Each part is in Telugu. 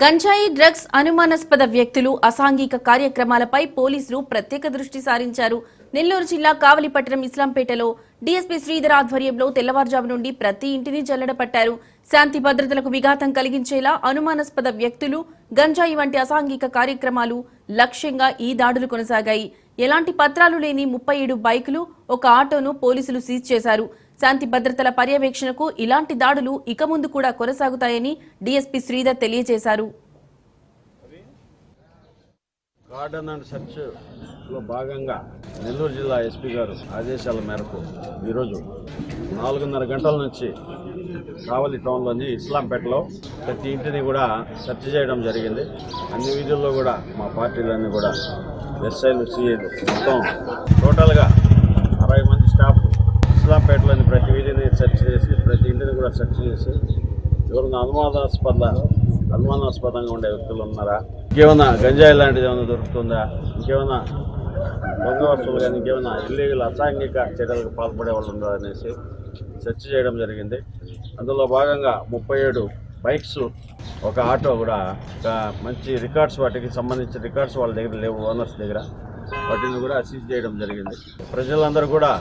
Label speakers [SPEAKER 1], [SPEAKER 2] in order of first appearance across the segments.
[SPEAKER 1] గంజాయి డ్రగ్స్ అనుమానాస్పద వ్యక్తులు అసాంఘిక కార్యక్రమాలపై పోలీసులు ప్రత్యేక దృష్టి సారించారు. నెల్లూరు జిల్లా కావలిపట్టణం ఇస్లాంపేటలో డీఎస్పీ శ్రీధర్ ఆధ్వర్యంలో తెల్లవారుజాము నుండి ప్రతి ఇంటిని జల్లడపట్టారు. శాంతి భద్రతలకు విఘాతం కలిగించేలా అనుమానాస్పద వ్యక్తులు గంజాయి వంటి అసాంఘిక కార్యక్రమాలు లక్ష్యంగా ఈ దాడులు కొనసాగాయి. ఎలాంటి పత్రాలు లేని ముప్పై ఏడు బైకులు ఒక ఆటోను పోలీసులు సీజ్ చేశారు. శాంతి భద్రతల పర్యవేక్షణకు ఇలాంటి దాడులు ఇక ముందు కూడా కొనసాగుతాయని డీఎస్పీ శ్రీధర్ తెలియజేశారు.
[SPEAKER 2] గార్డెన్ అండ్ సెర్చ్లో భాగంగా నెల్లూరు జిల్లా ఎస్పీ గారు ఆదేశాల మేరకు ఈరోజు నాలుగున్నర గంటల నుంచి కావలి టౌన్లోని ఇస్లాంపేటలో ప్రతి ఇంటిని కూడా సెర్చ్ చేయడం జరిగింది. అన్ని వీధుల్లో కూడా మా పార్టీలన్నీ కూడా ఎస్ఐలు సిఐలు మొత్తం టోటల్గా అరవై మంది స్టాఫ్ ఇస్లాంపేటలోని సెర్చ్ చేసి ప్రతి ఇంటిని కూడా సెర్చ్ చేసి ఎవరైనా అనుమానాస్పద అనుమానాస్పదంగా ఉండే వ్యక్తులు ఉన్నారా? ఇంకేమైనా గంజాయి లాంటిది ఏమైనా దొరుకుతుందా? ఇంకేమైనా దొంగ వస్తువులు కానీ ఇంకేమైనా ఇల్లీగల్ అసాంఘిక చర్యలకు పాల్పడే వాళ్ళు ఉన్నారా అనేసి సెర్చ్ చేయడం జరిగింది. అందులో భాగంగా ముప్పై ఏడు బైక్స్ ఒక ఆటో కూడా ఒక మంచి రికార్డ్స్ వాటికి సంబంధించిన రికార్డ్స్ వాళ్ళ దగ్గర లేవు ఓనర్స్ దగ్గర. వాటిని కూడా సీజ్ చేయడం జరిగింది. ప్రజలందరూ కూడా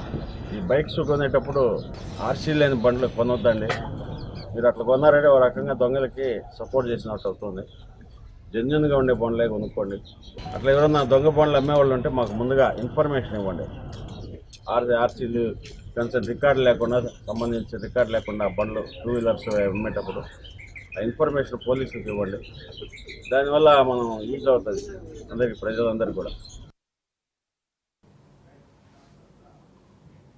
[SPEAKER 2] ఈ బైక్స్ కొనేటప్పుడు ఆర్సీ లేని బండ్లు కొనొద్దండి. మీరు అట్లా కొన్నారంటే ఒక రకంగా దొంగలకి సపోర్ట్ చేసినట్టు అవుతుంది. జెన్యున్గా ఉండే బండ్లే కొనుక్కోండి. అట్లా ఎవరన్నా దొంగ బండ్లు అమ్మేవాళ్ళు ఉంటే మాకు ముందుగా ఇన్ఫర్మేషన్ ఇవ్వండి. ఆర్సీ ఆర్సీలు కొంచెం రికార్డు లేకుండా సంబంధించిన రికార్డు లేకుండా బండ్లు టూ వీలర్స్ అమ్మేటప్పుడు ఆ ఇన్ఫర్మేషన్ పోలీసులకు ఇవ్వండి. దానివల్ల మనం యూజ్ అవుతుంది. అందరికీ ప్రజలందరికీ కూడా.